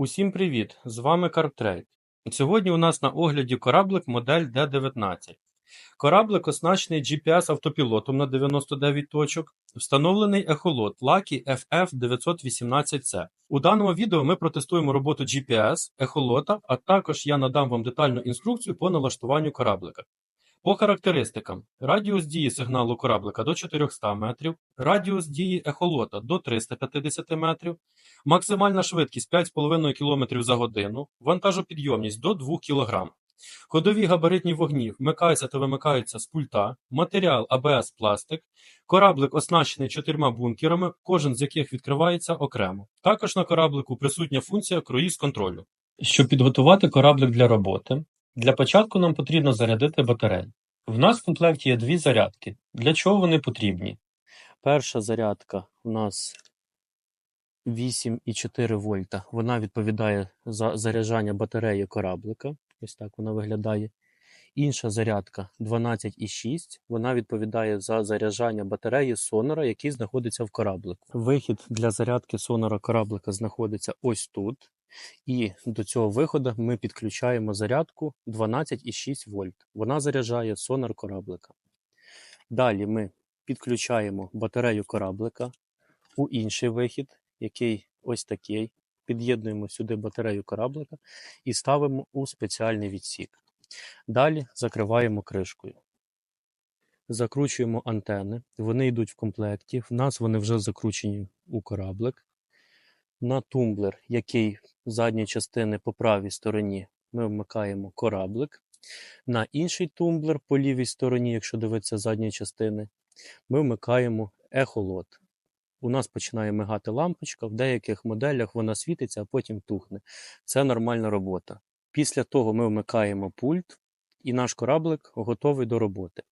Усім привіт! З вами CarTrade. Сьогодні у нас на огляді кораблик модель D19. Кораблик оснащений GPS-автопілотом на 99 точок, встановлений ехолот Lucky FF918C. У даному відео ми протестуємо роботу GPS, ехолота, а також я надам вам детальну інструкцію по налаштуванню кораблика. По характеристикам: радіус дії сигналу кораблика до 400 метрів, радіус дії ехолота до 350 метрів, максимальна швидкість 5,5 км за годину, вантажопідйомність до 2 кг. Ходові габаритні вогні вмикаються та вимикаються з пульта, матеріал АБС пластик, кораблик оснащений чотирма бункерами, кожен з яких відкривається окремо. Також на кораблику присутня функція круїз контролю. Щоб підготувати кораблик для роботи, для початку нам потрібно зарядити батарею. В нас в комплекті є дві зарядки. Для чого вони потрібні? Перша зарядка у нас 8,4 вольта. Вона відповідає за заряджання батареї кораблика. Ось так вона виглядає. Інша зарядка 12,6. Вона відповідає за заряджання батареї сонора, який знаходиться в кораблику. Вихід для зарядки сонора кораблика знаходиться ось тут. І до цього виходу ми підключаємо зарядку 12,6 вольт. Вона заряджає сонар кораблика. Далі ми підключаємо батарею кораблика у інший вихід, який ось такий. Під'єднуємо сюди батарею кораблика і ставимо у спеціальний відсік. Далі закриваємо кришкою. Закручуємо антени. Вони йдуть в комплекті. В нас вони вже закручені у кораблик. На тумблер, який задньої частини по правій стороні, ми вмикаємо кораблик. На інший тумблер по лівій стороні, якщо дивитися задньої частини, ми вмикаємо ехолот. У нас починає мигати лампочка, в деяких моделях вона світиться, а потім тухне. Це нормальна робота. Після того ми вмикаємо пульт, і наш кораблик готовий до роботи.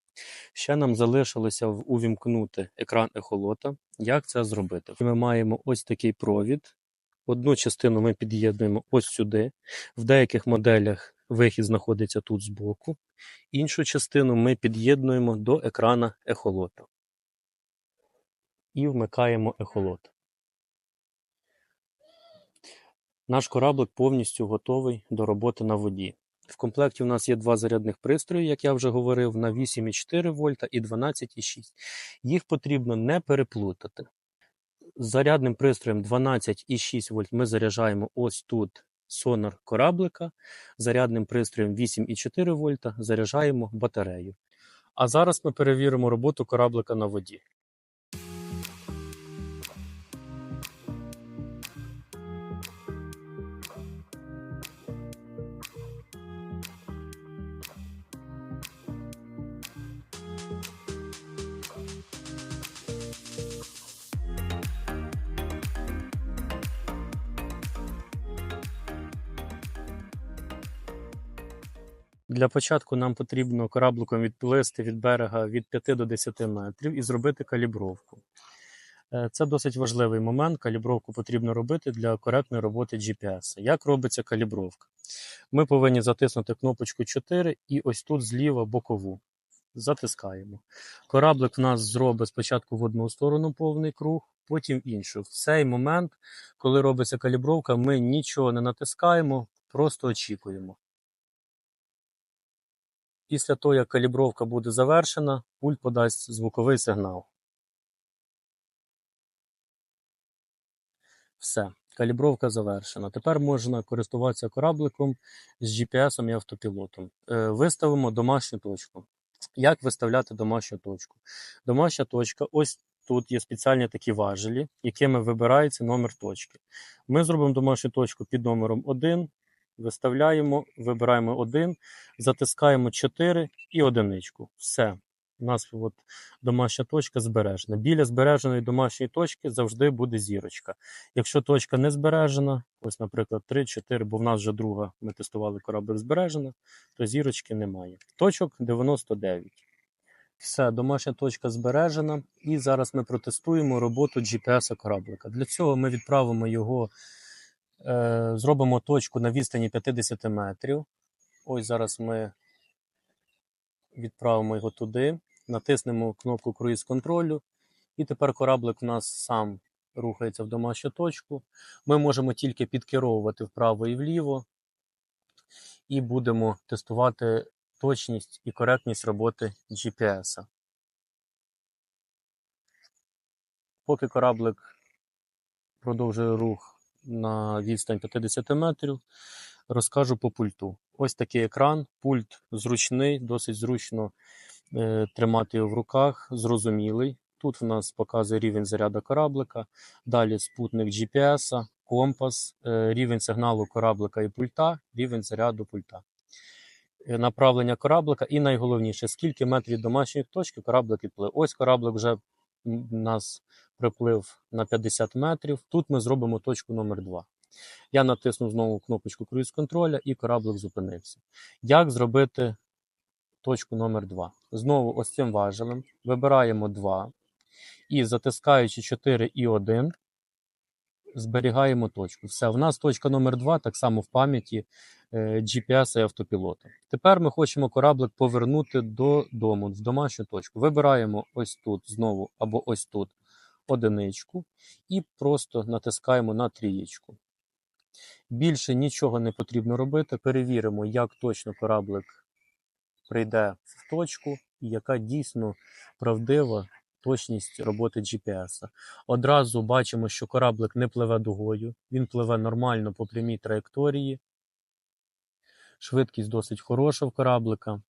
Ще нам залишилося увімкнути екран ехолота. Як це зробити? Ми маємо ось такий провід. Одну частину ми під'єднуємо ось сюди. В деяких моделях вихід знаходиться тут збоку. Іншу частину ми під'єднуємо до екрана ехолота. І вмикаємо ехолот. Наш кораблик повністю готовий до роботи на воді. В комплекті у нас є два зарядних пристрої, як я вже говорив, на 8,4 вольта і 12,6. Їх потрібно не переплутати. Зарядним пристроєм 12,6 вольт ми заряджаємо ось тут сонар кораблика. Зарядним пристроєм 8,4 вольта заряджаємо батарею. А зараз ми перевіримо роботу кораблика на воді. Для початку нам потрібно корабликом відплисти від берега від 5 до 10 метрів і зробити калібровку. Е, Це досить важливий момент. Калібровку потрібно робити для коректної роботи GPS. Як робиться калібровка? Ми повинні затиснути кнопочку 4 і ось тут зліва бокову. Затискаємо. Кораблик в нас зробить спочатку в одну сторону повний круг, потім іншу. В цей момент, коли робиться калібровка, ми нічого не натискаємо, просто очікуємо. Після того, як калібровка буде завершена, пульт подасть звуковий сигнал. Все, калібровка завершена. Тепер можна користуватися корабликом з GPS і автопілотом. Е, Виставимо домашню точку. Як виставляти домашню точку? Домашня точка, ось тут є спеціальні такі важелі, якими вибирається номер точки. Ми зробимо домашню точку під номером 1, виставляємо, вибираємо 1, затискаємо 4 і одиничку. Все. У нас от домашня точка збережена. Біля збереженої домашньої точки завжди буде зірочка. Якщо точка не збережена, ось, наприклад, 3-4, бо в нас вже друга, ми тестували кораблик збережена, то зірочки немає. Точок 99. Все, домашня точка збережена. І зараз ми протестуємо роботу GPS кораблика. Для цього ми відправимо його, зробимо точку на відстані 50 метрів. Ось зараз ми відправимо його туди, натиснемо кнопку круїз контролю, і тепер кораблик у нас сам рухається в домашню точку. Ми можемо тільки підкеровувати вправо і вліво, і будемо тестувати точність і коректність роботи GPS. Поки кораблик продовжує рух на відстань 50 метрів, розкажу по пульту. Ось такий екран, пульт зручний, досить зручно е, тримати його в руках, зрозумілий. Тут в нас показує рівень заряду кораблика, далі спутник GPS, компас, е, рівень сигналу кораблика і пульта, рівень заряду пульта. Е, Направлення кораблика і найголовніше, скільки метрів домашньої точки кораблик відплив. Ось кораблик вже у нас приплив на 50 метрів. Тут ми зробимо точку номер 2 Я натиснув знову кнопочку круїз контроля і кораблик зупинився. Як зробити точку номер 2 Знову ось цим важелем вибираємо 2 і затискаючи 4 і 1, зберігаємо точку. Все, в нас точка номер 2 так само в пам'яті GPS і автопілота. Тепер ми хочемо кораблик повернути додому, в домашню точку. Вибираємо ось тут знову або ось тут одиничку і просто натискаємо на трієчку. Більше нічого не потрібно робити. Перевіримо, як точно кораблик прийде в точку і яка дійсно правдива точність роботи GPS. Одразу бачимо, що кораблик не пливе дугою, він пливе нормально по прямій траєкторії. Швидкість досить хороша в кораблика.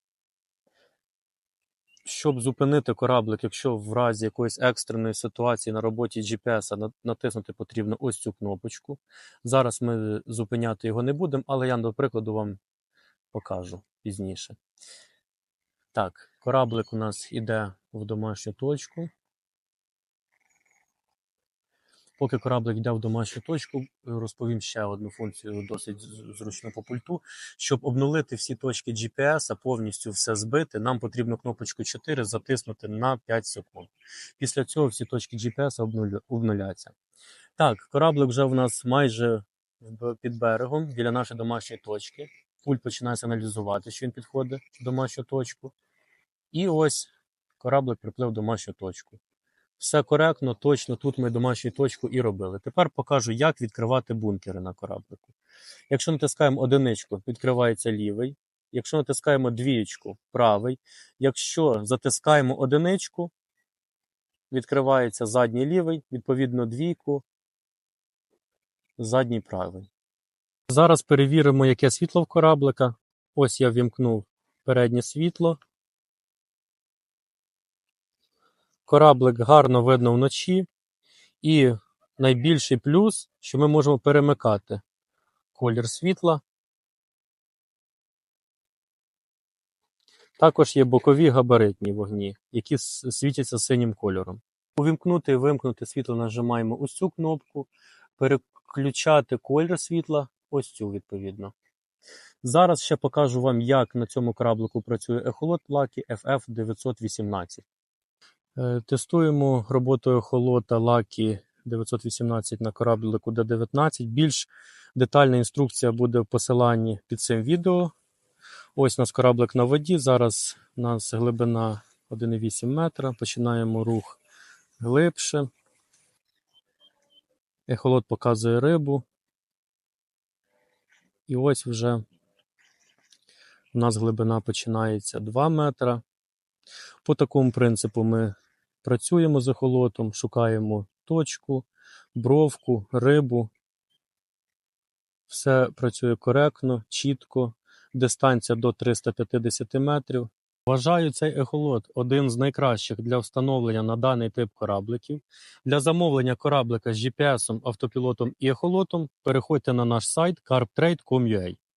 Щоб зупинити кораблик, якщо в разі якоїсь екстреної ситуації на роботі GPS натиснути потрібно ось цю кнопочку. Зараз ми зупиняти його не будемо, але я, до прикладу, вам покажу пізніше. Так, кораблик у нас іде в домашню точку. Поки кораблик йде в домашню точку, розповім ще одну функцію досить з- зручну по пульту. Щоб обнулити всі точки GPS, повністю все збити, нам потрібно кнопочку 4 затиснути на 5 секунд. Після цього всі точки GPS обнуляться. Так, кораблик вже в нас майже під берегом, біля нашої домашньої точки. Пульт починає сигналізувати, що він підходить в домашню точку. І ось кораблик приплив в домашню точку. Все коректно, точно тут ми домашню точку і робили. Тепер покажу, як відкривати бункери на кораблику. Якщо натискаємо одиничку, відкривається лівий. Якщо натискаємо двієчку, правий. Якщо затискаємо одиничку, відкривається задній лівий, відповідно двійку, задній правий. Зараз перевіримо, яке світло в кораблика. Ось я вімкнув переднє світло. Кораблик гарно видно вночі. І найбільший плюс, що ми можемо перемикати колір світла. Також є бокові габаритні вогні, які світяться синім кольором. Увімкнути і вимкнути світло нажимаємо ось цю кнопку, переключати колір світла ось цю відповідно. Зараз ще покажу вам, як на цьому кораблику працює ехолот Lucky FF918. Е, Тестуємо роботу ехолота Lucky 918 на кораблику D19. Більш детальна інструкція буде в посиланні під цим відео. Ось у нас кораблик на воді. Зараз у нас глибина 1,8 метра. Починаємо рух глибше. Ехолот показує рибу. І ось вже у нас глибина починається 2 метра. По такому принципу ми працюємо з ехолотом, шукаємо точку, бровку, рибу. Все працює коректно, чітко. Дистанція до 350 метрів. Вважаю цей ехолот один з найкращих для встановлення на даний тип корабликів. Для замовлення кораблика з GPS, автопілотом і ехолотом переходьте на наш сайт carptrade.com.ua.